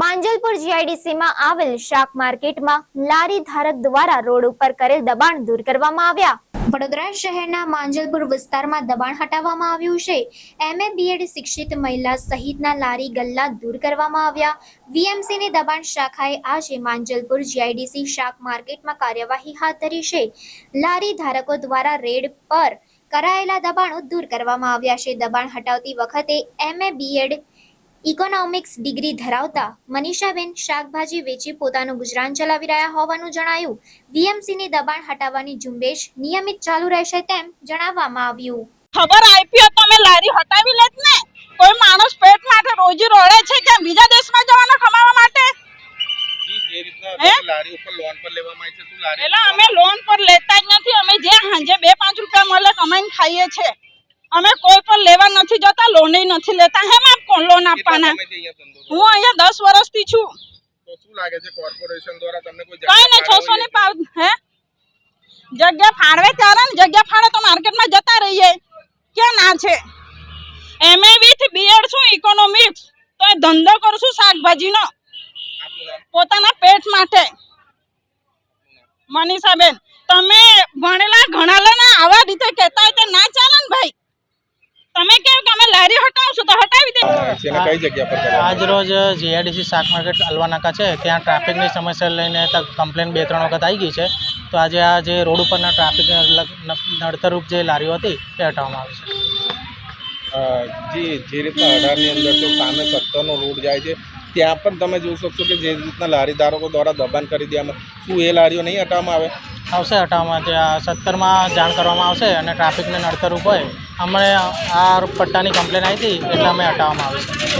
માંજલપુર જીઆઈડીસીમાં આવેલ શાક માર્કેટમાં લારી ધારક દ્વારા રોડ ઉપર કરેલ દબાણ દૂર કરવામાં આવ્યા. વડોદરા શહેરના માંજલપુર વિસ્તારમાં દબાણ હટાવવામાં આવ્યું છે. એમએ બીએડ શિક્ષિત મહિલા સહિતના લારી ગલ્લા દૂર કરવામાં આવ્યા. વીએમસીની દબાણ શાખાએ આજે માંજલપુર જીઆઈડીસી શાક માર્કેટમાં કાર્યવાહી હાથ ધરી છે. લારી ધારકો દ્વારા રેડ પર કરાયેલા દબાણો દૂર કરવામાં આવ્યા છે. દબાણ હટાવતી વખતે એમએ બીએડ ઇકોનોમિક્સ ડિગ્રી ધરાવતા મનીષાબેન શાકભાજી વેચી પોતાનું ગુજરાન ચલાવી રહ્યા હોવાનું જણાયું. વીએમસીની દબાણ હટાવવાની ઝુંબેશ નિયમિત ચાલુ રહેશે તેમ જણાવવામાં આવ્યું. ખબર આપી હોત તો લારી હટાવી લેત ને. કોઈ માણસ પેટ માટે રોજી રોડે છે કે બીજા દેશમાં જવાનો કમાવા માટે? તમે લારી ઉપર લોન પર લેવામાં આવી છે શું લારી એટલે અમે લોન? પર લેતા જ નથી. અમે જે હાંજે બે પાંચ રૂપિયા મળે કમાઈને ખાઈએ છે. અમે કોઈ પણ લેવા નથી જતા લોન નથી લેતા. હેમ આપ કોણ લોન આપવાના? હું અહીંયા દસ વર્ષથી છું. શું લાગે છે કોર્પોરેશન દ્વારા તમને કોઈ કઈ ને છસો ની પાવ હે? જગ્યા ફાળવે ત્યારે ને જગ્યા ફાળે તો માર્કેટમાં જતા રહીએ. ક્યાં ના છે? એમએ વિથ બીએડ છું ઇકોનોમિક્સ તો એ ધંધો કરું છું શાકભાજીનો. પોતાના પેટ માટે. મનીષાબેન તમે ભણેલા ઘણા ગણાલેના આવા રીતે કહેતા હોય તો ના ચાલે ને ભાઈ તમે કેમ કે અમે લારી હટાવશો તો હટાવી દે. કઈ જગ્યા પર કરવામાં આજ રોજ જીઆઈડીસી શાક માર્કેટ અલવાનાકા છે ત્યાં ટ્રાફિકની સમસ્યા લઈને કમ્પ્લેન બે ત્રણ વખત આવી ગઈ છે. તો આજે આ જે રોડ ઉપરના ટ્રાફિક નડતરરૂપ જે લારીઓ હતી તે હટાવવામાં આવી છે. જી જે રીતના અઢારની અંદર જો સામે સત્તરનો રોડ જાય છે ત્યાં પણ તમે જોઈ શકશો કે જે રીતના લારી ધારકો દ્વારા દબાણ કરી દેવામાં શું એ લારીઓ નહીં હટાવવામાં આવે? આવશે હટાવવામાં સત્તરમાં જાણ કરવામાં આવશે અને ટ્રાફિકને નડતરૂપ હોય અમને આ પટ્ટાની કમ્પ્લેન આવી હતી એટલે અમે હટાવવામાં આવી. છે